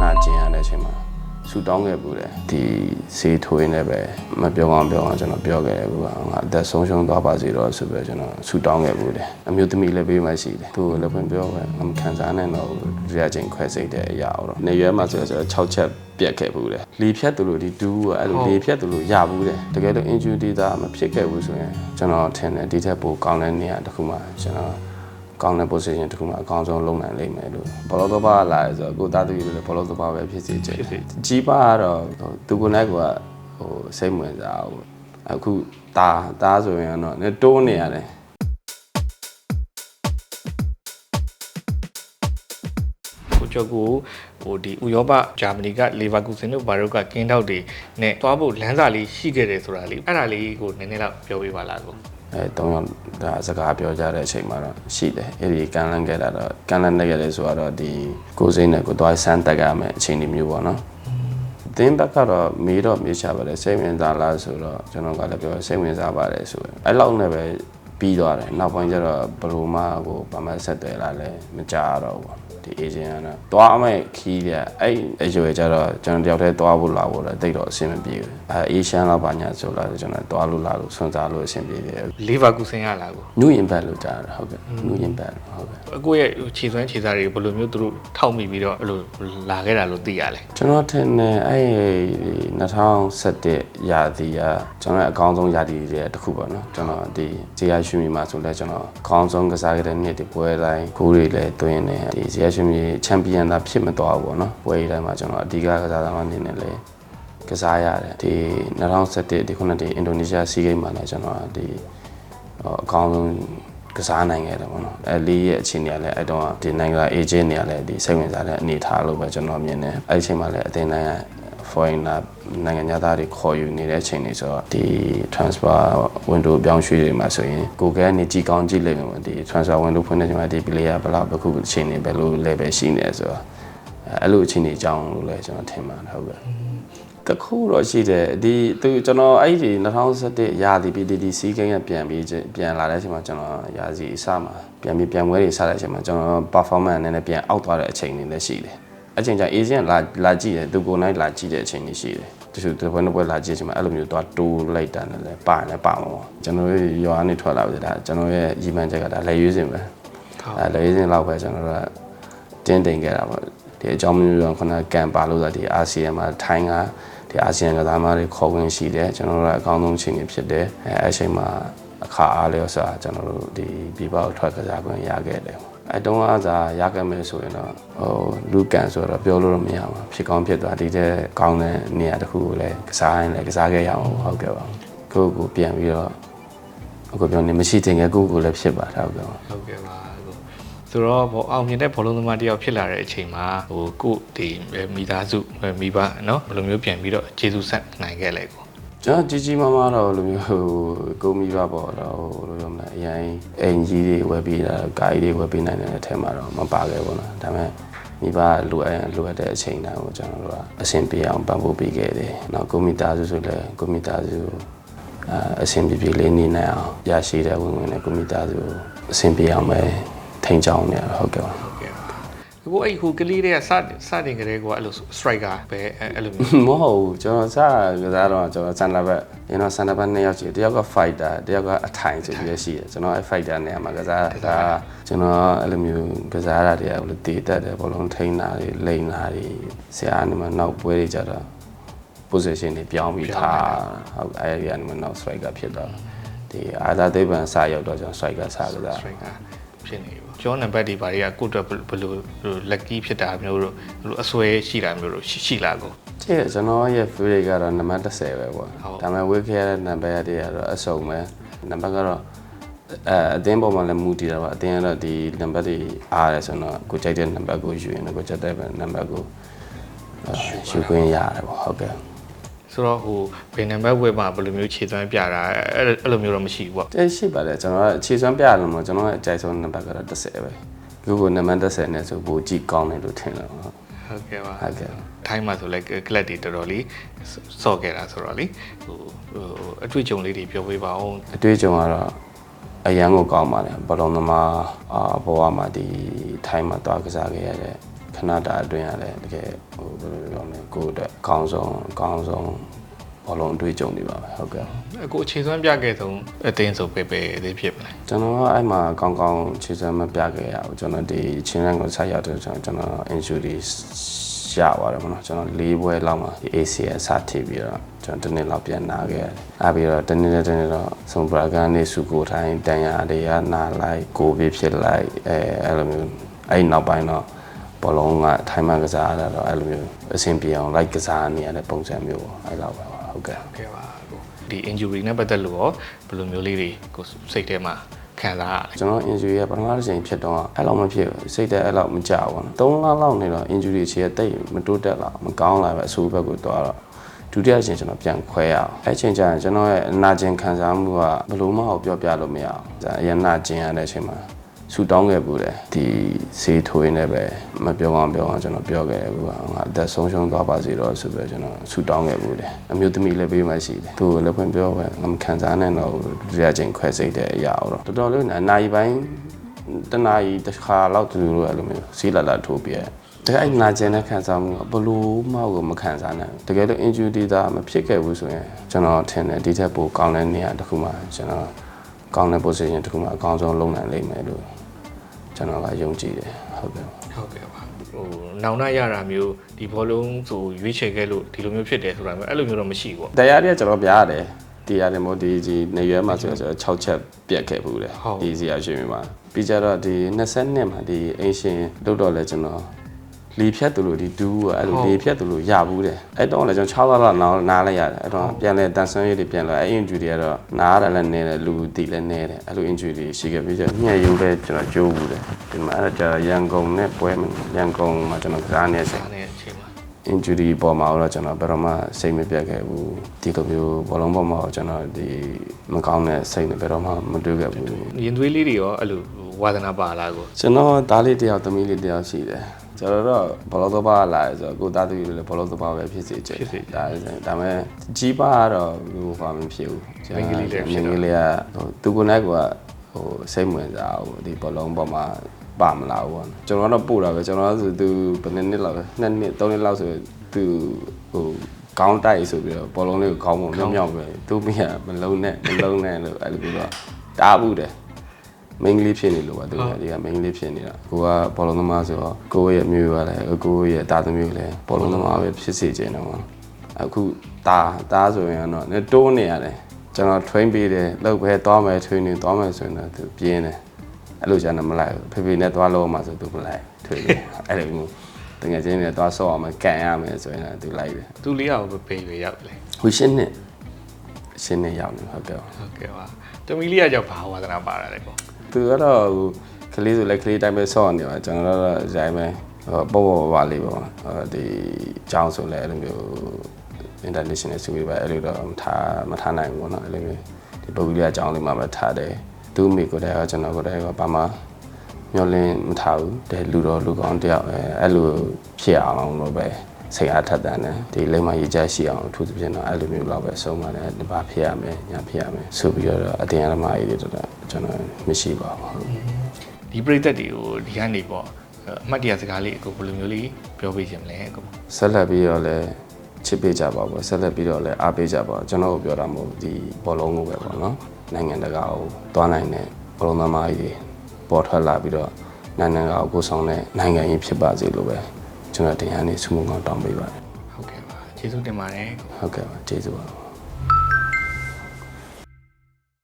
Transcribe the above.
နာကျင်ရတဲ့အချိန်မှာဆူတောင်းခဲ့ပူတယ်ဒီစေးထွေးနေပဲမပြောအောင်ပြောအောင်ကျွန်တော်ပြောခဲ့တယ်ကူကငါအသက်ဆုံးရှုံးသွားပါစေတော့ဆိုပြီးကျွန်တော်ဆူတောင်းခဲ့ပူတယ်အမျိုးသမီးလည်းပေးမှရှိတယ်သူ့ကိုလည်းပြန်ပြောခဲ့ငါမခံစားနိုင်တော့ဘူးဒီအချိန်ခွဲစိတ်တဲ့အရာတော့နေရွယ်မှာဆိုတော့6ချက်ပြက်ခဲ့ဘူးတယ်လေဖြတ်သူလို့ဒီတူးကအဲ့လိုလေဖြတ်သူလို့ရဘူးတယ်တကယ်လို့ injury data မဖြစ်ခဲ့ဘူးဆိုရင်ကျွန်တော်ထင်တယ်ဒီထက်ပိုကောင်းတဲ့နေရာတစ်ခုမှကျွန်တော် ကောင်းတဲ့ position တစ်ခုမှာအကောင်းဆုံးလုပ်နိုင်လိမ့်မယ်လို့ဘောလုံးသဘာဝလာဆိုတော့ကိုသားသူကြီးလည်းဘောလုံးသဘာဝပဲဖြစ်စေချင်ဂျီပါကတော့သူကိုယ်နဲ့ကဟိုစိတ်ဝင်စားဘူးအခုဒါဒါဆိုရင်တော့တိုးနေရတယ်ကျော်ကိုဟိုဒီဥရောပဂျာမနီကလေဗာကူဆင်တို့ဘာတို့ကကင်းထောက်တွေနဲ့သွားဖို့လမ်းစာလေးရှိခဲ့တယ်ဆိုတာလေးအဲ့ဒါလေးကိုနည်းနည်းတော့ပြောပြပါလားကို အဲတုံးယောက်ဒါစကားပြောကြတဲ့အချိန်မှာတော့ရှိတယ်အဲ့ဒီကန်လန်းခဲ့တာတော့ကန်လန်းနေခဲ့တယ်ဆိုတော့ဒီကိုစိတ်နဲ့ကိုသွားဆန်းတက်ရမယ်အချိန်ဒီမျိုးပေါ့နော်တင်းဘက်ကတော့မေးတော့မေးချပါတယ်စိတ်ဝင်စားလားဆိုတော့ကျွန်တော်ကလည်းပြောစိတ်ဝင်စားပါတယ်ဆိုရင်အဲ့လောက်နဲ့ပဲပြီးသွားတယ်နောက်ပိုင်းကျတော့ဘယ်လိုမှကိုဘာမှဆက်သွယ်လာလဲမကြတော့ဘူးပေါ့ ဒီ agent ကတော့သွားမဲ့ခီးတဲ့အဲ့အရွယ်ကျတော့ကျွန်တော်တယောက်တည်းသွားဖို့လာဖို့လည်းတိတ်တော့အဆင်မပြေဘူးအဲ Asian လောက်ပါညာဆိုလာကျွန်တော်သွားလို့လာလို့ဆွမ်းစားလို့အဆင်ပြေတယ်လေဗာကူဆင်ရလားကို New Impact လို့ကြားတာဟုတ်ကဲ့ New Impact ဟုတ်ကဲ့အကိုရဲ့ခြေစွမ်းခြေစားတွေဘယ်လိုမျိုးသူတို့ထောက်မိပြီးတော့အဲ့လိုလာခဲ့တာလို့သိရလဲကျွန်တော်ထင်တယ်အဲ့2017ရာသီကကျွန်တော်ရဲ့အကောင်းဆုံးရာသီတွေတစ်ခုပေါ့နော်ကျွန်တော်ဒီဇေယျရွှေမြေမှာဆိုလဲကျွန်တော်အကောင်းဆုံးကစားခဲ့တဲ့နှစ်ဒီပွဲတိုင်းကိုယ်တွေလည်းတွင်းနေဒီဇေယျရွှေမြေချန်ပီယံသာဖြစ်မသွားဘူးပေါ့နော်ပွဲတိုင်းမှာကျွန်တော်အဓိကကစားသမားအနေနဲ့လည်းကစားရတယ်ဒီ2017ဒီခုနှစ်ဒီအင်ဒိုနီးရှားစီးဂိမ်းမှာလည်းကျွန်တော်ဒီဟိုအကောင်းဆုံးကစားနိုင်ခဲ့တယ်ပေါ့နော်အဲလေးရဲ့အခြေအနေကလည်းအဲ့တော့ဒီနိုင်ငံက agent တွေကလည်းဒီစိတ်ဝင်စားတဲ့အနေအထားလို့ပဲကျွန်တော်မြင်တယ်အဲ့ဒီအချိန်မှာလည်းအသင်းတိုင်းက foreigner နိုင်ငံသားတွေခေါ်ယူနေတဲ့အချိန်တွေဆိုတော့ဒီ transfer window ပြောင်းရွှေ့တွေမှာဆိုရင်ကိုကဲနေကြည့်ကောင်းကြည့်လိမ့်မယ်ပေါ့ဒီ transfer window ဖွင့်တဲ့အချိန်မှာဒီ player ဘယ်လောက်တစ်ခုအချိန်တွေဘယ်လို level ရှိနေလဲဆိုတော့အဲ့လိုအချိန်တွေအကြောင်းလို့လည်းကျွန်တော်ထင်ပါတယ်ဟုတ်ကဲ့တခုတော့ရှိတယ်ဒီသူကျွန်တော်အဲ့ဒီ2017ရာသီ PDD စီးကိန်းကပြန်ပြီးပြန်လာတဲ့အချိန်မှာကျွန်တော်ရာသီအစမှာပြန်ပြီးပြန်ပွဲတွေစတဲ့အချိန်မှာကျွန်တော် performance နည်းနည်းပြန်အောက်သွားတဲ့အချိန်တွေလည်းရှိတယ် အချိန်ကျ agent လာလာကြည့်တယ်သူကိုယ်နိုင်လာကြည့်တဲ့အချိန်တွေရှိတယ်တချို့တစ်ပွဲနှစ်ပွဲလာကြည့်အချိန်မှာအဲ့လိုမျိုးသွားတိုးလိုက်တာနဲ့လည်းပါလည်းပါမှာပေါ့ကျွန်တော်ရဲ့ရွာကနေထွက်လာပြီဒါကျွန်တော်ရဲ့ရီမန်ချက်ကဒါလက်ရွေးစင်ပဲအဲလက်ရွေးစင်လောက်ပဲကျွန်တော်တို့ကတင်းတိမ်ခဲ့တာပေါ့ဒီအကြောင်းမျိုးမျိုးခုနကကန်ပါလို့ဆိုဒီအာဆီယံမှာထိုင်းကဒီအာဆီယံကစားသမားတွေခေါ်ဝင်ရှိတယ်ကျွန်တော်တို့ကအကောင်းဆုံးအချိန်တွေဖြစ်တယ်အဲအဲ့အချိန်မှာအခါအားလျော်စွာကျွန်တော်တို့ဒီပြည်ပကိုထွက်ကစားခွင့်ရခဲ့တယ် အဲတုန်းကစားရခဲ့မယ်ဆိုရင်တော့ဟိုလူကန်ဆိုတော့ပြောလို့တော့မရဘူးဖြစ်ကောင်းဖြစ်သွားဒီတဲ့ကောင်းတဲ့နေရာတစ်ခုကိုလည်းကစားရင်လည်းကစားခဲ့ရအောင်ဟုတ်ကဲ့ပါကိုယ့်ကိုယ်ပြန်ပြီးတော့အခုပြောနေမရှိတင်ခဲ့ကိုယ့်ကိုယ်လည်းဖြစ်ပါတော့ဟုတ်ကဲ့ပါ ဟုတ်ကဲ့ပါကိုဆိုတော့ဘောအောင်မြင်တဲ့ဘောလုံးသမားတယောက်ဖြစ်လာတဲ့အချိန်မှာဟိုကိုဒီမိသားစုမိဘเนาะဘယ်လိုမျိုးပြန်ပြီးတော့ကျေးဇူးဆက်နိုင်ခဲ့လဲကို ကျွန်တော်ကြီးကြီးမားမားတော့လိုမျိုးဟိုကိုမိဘပေါ့တော့ဟိုလိုပြောမလဲအရင်အိမ်ကြီးတွေဝယ်ပေးတာကားကြီးတွေဝယ်ပေးနိုင်တဲ့အထက်မှာတော့မပါခဲ့ဘူးနော်ဒါပေမဲ့မိဘလိုအပ်လိုအပ်တဲ့အချိန်တိုင်းကိုကျွန်တော်တို့ကအဆင်ပြေအောင်ပံ့ပိုးပေးခဲ့တယ်။နောက်ကိုမိသားစုဆိုလည်းကိုမိသားစုအာအဆင်ပြေပြေလေးနေနိုင်အောင်ရရှိတဲ့ဝင်ဝင်နဲ့ကိုမိသားစုအဆင်ပြေအောင်ပဲထိန်းချောင်းနေဟုတ်ကဲ့ပါဟုတ်ကဲ့ပါ ကိုအဲ့ဟိုကလေးတွေကစစတင်ကြတဲ့ကိုအဲ့လို striker ပဲအဲ့လိုမျိုးမဟုတ်ဘူးကျွန်တော်စကစားတော့ကျွန်တော်ဆန်လာဘက်ရင်းတော့ဆန်လာဘက်နှစ်ယောက်ရှိတယ်တယောက်က fighter တယောက်ကအထိုင်ဆိုပြီးရရှိတယ်ကျွန်တော်အဲ fighter နေရာမှာကစားတာကျွန်တော်အဲ့လိုမျိုးကစားတာတွေကဘယ်လိုတည်တတ်တယ်ဘောလုံးထိန်းတာတွေလိန်တာတွေဆရာအနေနဲ့နောက်ပွဲတွေကြတော့ position တွေပြောင်းပြီးထားဟုတ်အဲ့ဒီအနေနဲ့နောက် striker ဖြစ်တော့ဒီအာသာသိပ္ပံစရောက်တော့ကျွန်တော် striker စကစား striker ဖြစ်နေပြီပေါ့ ကျောင်းနံပါတ်တွေဘာတွေကကိုယ့်အတွက်ဘယ်လို lucky ဖြစ်တာမျိုးတို့ဘယ်လိုအစွဲရှိတာမျိုးတို့ရှိလားကိုကျဲကျွန်တော်ရဲ့ favorite ကတော့နံပါတ်30ပဲပေါ့ဟုတ်ဒါပေမဲ့ဝေးခဲ့ရတဲ့နံပါတ်တွေကတော့အစုံပဲနံပါတ်ကတော့အဲအတင်းပေါ်မှာလည်းမူတည်တာပါအတင်းကတော့ဒီနံပါတ်တွေအားရဆိုတော့ကိုကြိုက်တဲ့နံပါတ်ကိုယူရင်တော့ကိုကြိုက်တဲ့နံပါတ်ကိုအာယူခွင့်ရတယ်ပေါ့ဟုတ်ကဲ့ ဆိုတော့ဟိုဘယ်နံပါတ်ဝယ်မှာဘယ်လိုမျိုးခြေသွမ်းပြတာအဲ့အဲ့လိုမျိုးတော့မရှိဘူးပေါ့တဲရှိပါတယ်ကျွန်တော်ကအခြေစွမ်းပြရလို့မဟုတ်ကျွန်တော်ရဲ့အကြိုက်ဆုံးနံပါတ်ကတော့30ပဲခုကနံပါတ်30နဲ့ဆိုပိုကြည့်ကောင်းတယ်လို့ထင်တယ်ဟုတ်ဟုတ်ကဲ့ပါဟုတ်ကဲ့ထိုင်းမှာဆိုလဲကလပ်တွေတော်တော်လေးစော့ခဲ့တာဆိုတော့လေဟိုဟိုအတွေ့အကြုံလေးတွေပြောပေးပါဦးအတွေ့အကြုံကတော့အရန်ကိုကောင်းပါတယ်ဘလုံးသမားအာဘဝမှာဒီထိုင်းမှာတွားကစားခဲ့ရတဲ့ ခခဏတာအတွင်းရတယ်တကယ်ဟိုဘယ်လိုပြောမလဲကိုယ့်အတွက်အကောင်းဆုံးအကောင်းဆုံးဘောလုံးအတွေ့အကြုံတွေပါပဲဟုတ်ကဲ့အခုအခြေစွမ်းပြခဲ့ဆုံးအသင်းဆိုပဲပဲအသေးဖြစ်မလဲကျွန်တော်ကအဲ့မှာကောင်းကောင်းခြေစမ်းမပြခဲ့ရဘူးကျွန်တော်ဒီချင်းရန်ကိုဆက်ရောက်တဲ့ကျွန်တော်ကျွန်တော် injury ရပါတယ်မနော်ကျွန်တော်၄ပွဲလောက်မှာဒီ ACL စထိပြီးတော့ကျွန်တော်တစ်နှစ်လောက်ပြန်နာခဲ့ရတယ်။အားပြီးတော့တစ်နှစ်နဲ့တစ်နှစ်တော့ဆုံဘရာကန်နေစုကိုထိုင်းတန်ရာတွေကနာလိုက်ကိုဗစ်ဖြစ်လိုက်အဲအဲ့လိုမျိုးအဲ့နောက်ပိုင်းတော့ ဘောလုံးကထိုင်းမှန်ကစားရတာတော့အဲ့လိုမျိုးအဆင်ပြေအောင်လိုက်ကစားနေရတဲ့ပုံစံမျိုးပေါ့အဲ့လောက်ပဲပါဟုတ်ကဲ့ဟုတ်ကဲ့ပါကိုဒီ injury နဲ့ပတ်သက်လို့ရောဘယ်လိုမျိုးလေးတွေကိုစိတ်ထဲမှာခံစားရလဲကျွန်တော် injury ကပထမတစ်ချိန်ဖြစ်တော့အဲ့လောက်မဖြစ်ဘူးစိတ်သက်အဲ့လောက်မကြဘူးနော်3လလောက်နေတော့ injury အခြေတိတ်မတိုးတက်လာမကောင်းလာပဲအဆိုးဘက်ကိုသွားတော့ဒုတိယအချိန်ကျွန်တော်ပြန်ခွဲရအောင်အဲ့ချိန်ကျရင်ကျွန်တော်ရဲ့အနာကျင်ခံစားမှုကဘယ်လိုမှပြောပြလို့မရအောင်ဒါအရင်နာကျင်ရတဲ့အချိန်မှာ ဆူတောင်းခဲ့ပူတယ်ဒီဆေးထိုးရင်းနဲ့ပဲမပြောအောင်ပြောအောင်ကျွန်တော်ပြောခဲ့တယ်ကွာငါအသက်ဆုံးရှုံးသွားပါစေတော့ဆိုပြီးကျွန်တော်ဆူတောင်းခဲ့ပူတယ်အမျိုးသမီးလည်းပေးမှရှိတယ်သူ့ကိုလည်းဖွင့်ပြောပဲငါမခံစားနိုင်တော့ဘူးဒုတိယအချိန်ခွဲစိတ်တဲ့အရာတော့တော်တော်လေးနာနိုင်ပိုင်းတနာရီတစ်ခါလောက်သူတို့အဲ့လိုမျိုးစီးလာလာထိုးပြဲတကယ်အဲ့နာကျင်တဲ့ခံစားမှုကဘလို့မှကိုမခံစားနိုင်ဘူးတကယ်လို့ injury data မဖြစ်ခဲ့ဘူးဆိုရင်ကျွန်တော်ထင်တယ်ဒီထက်ပိုကောင်းတဲ့နေရာတစ်ခုမှကျွန်တော်ကောင်းတဲ့ position တစ်ခုမှအကောင်းဆုံးလုပ်နိုင်လိမ့်မယ်လို့ ကျွန်တော်ကယုံကြည်တယ်ဟုတ်ကဲ့ဟုတ်ကဲ့ပါဟိုနောင်နာရတာမျိုးဒီဘောလုံးဆိုရွေးချယ်ခဲ့လို့ဒီလိုမျိုးဖြစ်တယ်ဆိုတာမျိုးအဲ့လိုမျိုးတော့မရှိဘူးပေါ့တရားတွေကကျွန်တော်ပြရတယ်တရားတွေမို့ဒီကြီးနေရွယ်မှာဆိုတော့6ချက်ပြတ်ခဲ့ဘူးလေဟုတ်ဒီစီရရှိ mi မှာပြီးကြတော့ဒီ20နှစ်မှာဒီအင်ရှင်လုတ်တော့လဲကျွန်တော် လီဖြတ်သူလို့ဒီဒူးကအဲ့လိုလီဖြတ်သူလို့ရဘူးတဲ့အဲ့တော့လည်းကျွန်တော်6လလောက်နားနားလိုက်ရတယ်အဲ့တော့ပြန်လဲတန်ဆန်းရည်တွေပြန်လဲအဲ့ injury တွေကတော့နားရတယ်လည်းနေတယ်လူတီလည်းနေတယ်အဲ့လို injury တွေရှိခဲ့ပြီးကျညှက်ရုပ်လည်းကျွန်တော်ကြိုးဘူးတယ်ဒီမှာအဲ့ဒါကျတော့ရန်ကုန်နဲ့ပွဲမှာရန်ကုန်မှာကျွန်တော်ကစားနေတဲ့အချိန်ဒါနဲ့အချိန်မှာ injury ပေါ်မှာတော့ကျွန်တော်ဘယ်တော့မှစိတ်မပြတ်ခဲ့ဘူးဒီလိုမျိုးဘောလုံးပေါ်မှာတော့ကျွန်တော်ဒီမကောင်းတဲ့စိတ်နဲ့ဘယ်တော့မှမတွေ့ခဲ့ဘူးရင်သွေးလေးတွေရောအဲ့လိုဝါသနာပါလားကိုကျွန်တော်သားလေးတစ်ယောက်သမီးလေးတစ်ယောက်ရှိတယ် ကျွန်တော်တော့ဘောလုံးသဘာဝလာရဆိုတော့ကိုသားသမီးလေးလည်းဘောလုံးသဘာဝပဲဖြစ်စေချင်တယ်ဒါဒါပေမဲ့ကြီးပါကတော့ဟိုဘာမှမဖြစ်ဘူးမင်းကလေးကဟိုသူကိုယ်နဲ့ကဟိုစိတ်ဝင်စားဘူးဒီဘောလုံးပေါ်မှာပါမလာဘူးပေါ့ကျွန်တော်ကတော့ပို့တာပဲကျွန်တော်ကဆိုသူဘယ်နှစ်နှစ်လောက်လဲနှစ်နှစ်သုံးနှစ်လောက်ဆိုသူဟိုကောင်းတိုက်ဆိုပြီးတော့ဘောလုံးလေးကိုကောင်းပုံမြောက်မြောက်ပဲသူမရမလုံးနဲ့မလုံးနဲ့လို့အဲ့လိုပြီးတော့တားဘူးတယ် မင်းကလေးဖြစ်နေလို့ပါသူကဒီကမင်းကလေးဖြစ်နေတာကိုကဘောလုံးသမားဆိုတော့ကိုယ့်ရဲ့မျိုးရလဲကိုယ့်ရဲ့တာသမီးလည်းဘောလုံးသမားပဲဖြစ်စေချင်တော့မှာအခုတာတာဆိုရင်တော့လည်းတိုးနေရတယ်ကျွန်တော် train ပေးတယ်လောက်ပဲသွားမယ် training သွားမယ်ဆိုရင်တော့သူပြင်းတယ်အဲ့လိုကျန်တော့မလိုက်ဘူးဖေဖေနဲ့သွားလို့မှဆိုသူမလိုက် training အဲ့လိုမျိုးတကယ်ချင်းနဲ့သွားဆော့အောင်မယ်ကန်ရမယ်ဆိုရင်တော့သူလိုက်တယ်သူလေးရောပဲရွေရောက်လေဟိုရှင်းနဲ့ရှင်းနဲ့ရောက်နေဟုတ်တယ်ဟုတ်ကဲ့ပါတမီလေးကကြောင့်ဘာဝါသနာပါတာလဲပေါ့ သူကတော့ဟိုကလေးဆိုလည်းကလေးတိုင်းပဲဆော့နေပါကျွန်တော်တို့တော့ဇိုင်းပဲဟိုပေါ့ပေါ့ပါလေးပေါ့ဒီအကြောင်းဆိုလည်းအဲ့လိုမျိုး international ဆိုပြီးပဲအဲ့လိုတော့မထားမထားနိုင်ဘူးပေါ့နော်အဲ့လိုမျိုးဒီပုဂ္ဂလိကအကြောင်းလေးမှပဲထားတယ်သူ့မိကိုယ်တိုင်ကကျွန်တော်ကိုယ်တိုင်ကဘာမှမျောလင်းမထားဘူးတဲ့လူတော်လူကောင်းတယောက်အဲအဲ့လိုဖြစ်အောင်လို့ပဲ စိတ်အားထက်သန်တယ်ဒီလိမ္မာရေးချရှိအောင်အထူးသဖြင့်တော့အဲ့လိုမျိုးလောက်ပဲဆုံးပါတယ်ဒီဘာဖြစ်ရမယ်ညာဖြစ်ရမယ်ဆိုပြီးတော့အတင်အရမအေးတွေတော့ကျွန်တော်မရှိပါဘူးဟုတ်ဒီပရိသတ်တွေကိုဒီကနေပေါ့အမှတ်တရစကားလေးကိုဘယ်လိုမျိုးလေးပြောပေးခြင်းမလဲကိုဆက်လက်ပြီးတော့လည်းချစ်ပေးကြပါဘောဆက်လက်ပြီးတော့လည်းအားပေးကြပါကျွန်တော်တို့ပြောတာမဟုတ်ဒီဘောလုံးကိုပဲပေါ့နော်နိုင်ငံတကာကိုသွားနိုင်တဲ့ဘောလုံးသမားကြီးပေါ်ထွက်လာပြီးတော့နိုင်ငံတကာကိုကိုဆောင်တဲ့နိုင်ငံကြီးဖြစ်ပါစေလို့ပဲ ကျွန်တော်တရားနေဆုမွန်ကောင်းတောင်းပေးပါတယ်ဟုတ်ကဲ့ပါကျေးဇူးတင်ပါတယ်ကိုဟုတ်ကဲ့ပါကျေးဇူးပါ